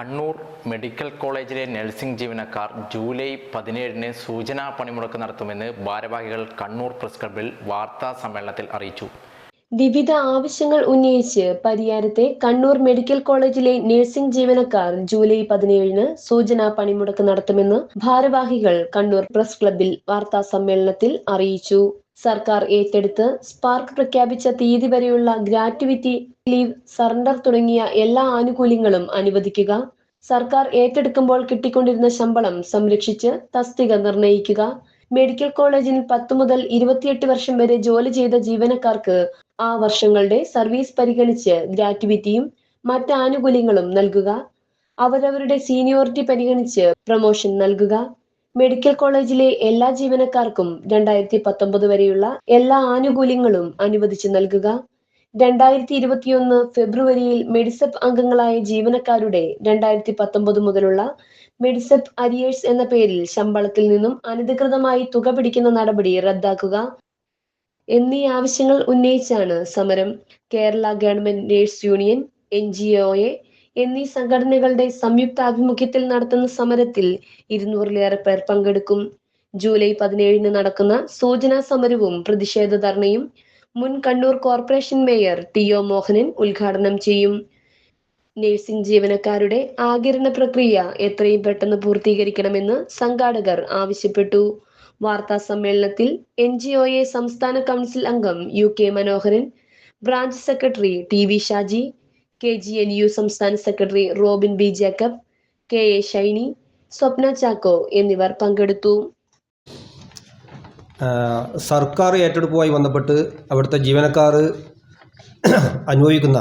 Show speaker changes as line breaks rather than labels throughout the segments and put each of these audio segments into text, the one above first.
Kannur medical കോളേജിലെ nursing ജീവനക്കാർ July പതിനേഴിന് സൂചനാ പണിമുടക്ക് നടത്തുമെന്ന് ഭാരവാഹികൾ കണ്ണൂർ പ്രസ് ക്ലബിൽ വാർത്താ സമ്മേളനത്തിൽ അറിയിച്ചു.
വിവിധ ആവശ്യങ്ങൾ ഉന്നയിച്ച് പരിയാരത്തെ കണ്ണൂർ മെഡിക്കൽ കോളേജിലെ നഴ്സിംഗ് ജീവനക്കാർ ജൂലൈ പതിനേഴിന് സൂചനാ പണിമുടക്ക് നടത്തുമെന്ന് ഭാരവാഹികൾ കണ്ണൂർ പ്രസ് ക്ലബിൽ വാർത്താ സമ്മേളനത്തിൽ അറിയിച്ചു. സർക്കാർ ഏറ്റെടുത്ത് സ്പാർക്ക് പ്രഖ്യാപിച്ച തീയതി വരെയുള്ള ഗ്രാറ്റുവിറ്റി ലീവ് സറണ്ടർ തുടങ്ങിയ എല്ലാ ആനുകൂല്യങ്ങളും അനുവദിക്കുക. സർക്കാർ ഏറ്റെടുക്കുമ്പോൾ കിട്ടിക്കൊണ്ടിരുന്ന ശമ്പളം സംരക്ഷിച്ച് തസ്തിക നിർണയിക്കുക. മെഡിക്കൽ കോളേജിൽ പത്ത് മുതൽ ഇരുപത്തിയെട്ട് വർഷം വരെ ജോലി ചെയ്ത ജീവനക്കാർക്ക് ആ വർഷങ്ങളുടെ സർവീസ് പരിഗണിച്ച് ഗ്രാറ്റുവിറ്റിയും മറ്റ് ആനുകൂല്യങ്ങളും നൽകുക. അവരവരുടെ സീനിയോറിറ്റി പരിഗണിച്ച് പ്രൊമോഷൻ നൽകുക. മെഡിക്കൽ കോളേജിലെ എല്ലാ ജീവനക്കാർക്കും രണ്ടായിരത്തി പത്തൊമ്പത് വരെയുള്ള എല്ലാ ആനുകൂല്യങ്ങളും അനുവദിച്ചു നൽകുക. രണ്ടായിരത്തി ഇരുപത്തിയൊന്ന് ഫെബ്രുവരിയിൽ മെഡിസെപ്പ് അംഗങ്ങളായ ജീവനക്കാരുടെ രണ്ടായിരത്തി പത്തൊമ്പത് മുതലുള്ള മെഡിസെപ്പ് അരിയേഴ്സ് എന്ന പേരിൽ ശമ്പളത്തിൽ നിന്നും അനധികൃതമായി തുക പിടിക്കുന്ന നടപടി റദ്ദാക്കുക. എന്നീ ആവശ്യങ്ങൾ ഉന്നയിച്ചാണ് സമരം. Kerala government nurse union N G O A എന്നീ സംഘടനകളുടെ സംയുക്ത ആഭിമുഖ്യത്തിൽ നടത്തുന്ന സമരത്തിൽ ഇരുന്നൂറിലേറെ പേർ പങ്കെടുക്കും. ജൂലൈ പതിനേഴിന് നടക്കുന്ന സൂചനാ സമരവും പ്രതിഷേധ ധർണയും മുൻ Kannur corporation mayor T O Mohanan ഉദ്ഘാടനം ചെയ്യും. നഴ്സിംഗ് ജീവനക്കാരുടെ ആകിരണ പ്രക്രിയ എത്രയും പെട്ടെന്ന് പൂർത്തീകരിക്കണമെന്ന് സംഘാടകർ ആവശ്യപ്പെട്ടു. വാർത്താ സമ്മേളനത്തിൽ എൻ ജി ഒ എ സംസ്ഥാന കൗൺസിൽ അംഗം U K Manoharan branch secretary T V Shaji K G N U സംസ്ഥാന secretary Robin B Jacob K A Shaini Swapna Chacko എന്നിവർ പങ്കെടുത്തു.
സർക്കാർ ഏറ്റെടുപ്പുമായി ബന്ധപ്പെട്ട് അവിടുത്തെ ജീവനക്കാർ അനുഭവിക്കുന്ന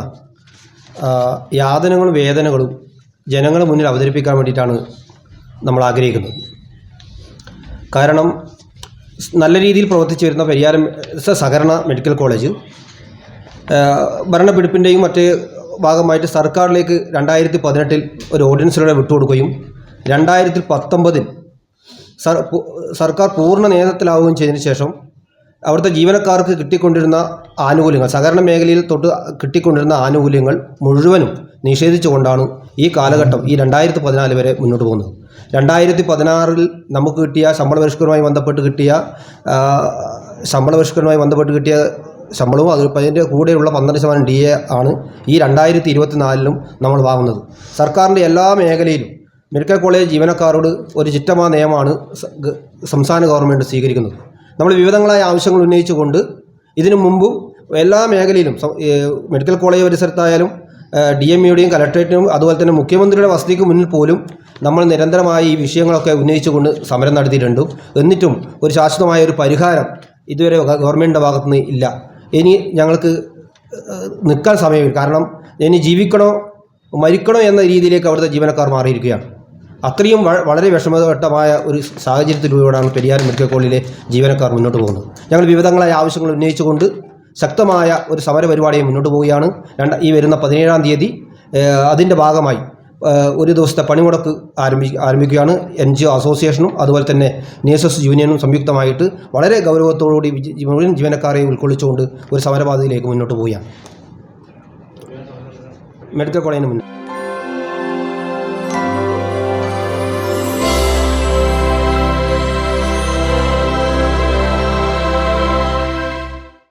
യാതനകളും വേദനകളും ജനങ്ങളുടെ മുന്നിൽ അവതരിപ്പിക്കാൻ വേണ്ടിയിട്ടാണ് നമ്മൾ ആഗ്രഹിക്കുന്നത്. കാരണം നല്ല രീതിയിൽ പ്രവർത്തിച്ചു വരുന്ന പരിയാരം സഹകരണ മെഡിക്കൽ കോളേജ് ഭരണപിടിപ്പിന്റെയും മറ്റ് ഭാഗമായിട്ട് സർക്കാരിലേക്ക് രണ്ടായിരത്തി പതിനെട്ടിൽ ഒരു ഓർഡിനൻസിലൂടെ വിട്ടുകൊടുക്കുകയും രണ്ടായിരത്തി പത്തൊമ്പതിൽ സർ സർക്കാർ പൂർണ നേതൃത്വത്തിലാവുകയും ചെയ്തതിന് ശേഷം അവിടുത്തെ ജീവനക്കാർക്ക് കിട്ടിക്കൊണ്ടിരുന്ന ആനുകൂല്യങ്ങൾ സഹകരണ മേഖലയിൽ തൊട്ട് കിട്ടിക്കൊണ്ടിരുന്ന ആനുകൂല്യങ്ങൾ മുഴുവനും നിഷേധിച്ചുകൊണ്ടാണ് ഈ കാലഘട്ടം ഈ രണ്ടായിരത്തി പതിനാല് വരെ മുന്നോട്ട് പോകുന്നത്. രണ്ടായിരത്തി പതിനാറിൽ നമുക്ക് കിട്ടിയ ശമ്പള പരിഷ്കരണവുമായി ബന്ധപ്പെട്ട് കിട്ടിയ ശമ്പള പരിഷ്കരണവുമായി ബന്ധപ്പെട്ട് കിട്ടിയ ശമ്പളവും അത് അതിന്റെ കൂടെയുള്ള പന്ത്രണ്ട് ശതമാനം ഡി എ ആണ് ഈ രണ്ടായിരത്തി ഇരുപത്തിനാലിലും നമ്മൾ വാങ്ങുന്നത്. സർക്കാരിന്റെ എല്ലാ മേഖലയിലും മെഡിക്കൽ കോളേജ് ജീവനക്കാരോട് ഒരു ചിറ്റമാ നിയമമാണ് സംസ്ഥാന ഗവൺമെന്റ് സ്വീകരിക്കുന്നത്. നമ്മൾ വിവിധങ്ങളായ ആവശ്യങ്ങൾ ഉന്നയിച്ചുകൊണ്ട് ഇതിനു മുമ്പും എല്ലാ മേഖലയിലും മെഡിക്കൽ കോളേജ് പരിസരത്തായാലും ഡി എം ഇയുടെയും കലക്ട്രേറ്റിനും അതുപോലെ തന്നെ മുഖ്യമന്ത്രിയുടെ വസതിക്ക് മുന്നിൽ പോലും നമ്മൾ നിരന്തരമായി ഈ വിഷയങ്ങളൊക്കെ ഉന്നയിച്ചുകൊണ്ട് സമരം നടത്തിയിട്ടുണ്ട്. എന്നിട്ടും ഒരു ശാശ്വതമായ ഒരു പരിഹാരം ഇതുവരെ ഗവൺമെന്റിന്റെ ഭാഗത്തുനിന്ന് ഇല്ല. ഇനി ഞങ്ങൾക്ക് നിൽക്കാൻ സമയമില്ല. കാരണം ഇനി ജീവിക്കണോ മരിക്കണോ എന്ന രീതിയിലേക്ക് അവിടുത്തെ ജീവനക്കാർ മാറിയിരിക്കുകയാണ്. അത്രയും വളരെ വിഷമഘട്ടമായ ഒരു സാഹചര്യത്തിലൂടെയാണ് പെരിയാർ മെഡിക്കൽ കോളേജിലെ ജീവനക്കാർ മുന്നോട്ട് പോകുന്നത്. ഞങ്ങൾ വിവിധങ്ങളായ ആവശ്യങ്ങൾ ഉന്നയിച്ചുകൊണ്ട് ശക്തമായ ഒരു സമര പരിപാടിയെ മുന്നോട്ട് പോവുകയാണ്. രണ്ട് ഈ വരുന്ന പതിനേഴാം തീയതി അതിന്റെ ഭാഗമായി ഒരു ദിവസത്തെ പണിമുടക്ക് ആരംഭി ആരംഭിക്കുകയാണ്. എൻ ജി ഒ അസോസിയേഷനും അതുപോലെ തന്നെ നേഴ്സസ് യൂണിയനും സംയുക്തമായിട്ട് വളരെ ഗൗരവത്തോടുകൂടി മുഴുവൻ ജീവനക്കാരെ ഉൾക്കൊള്ളിച്ചുകൊണ്ട് ഒരു സമരപാതയിലേക്ക് മുന്നോട്ട് പോവുകയാണ്. മെഡിക്കൽ കോളേജിന് മുന്നിൽ.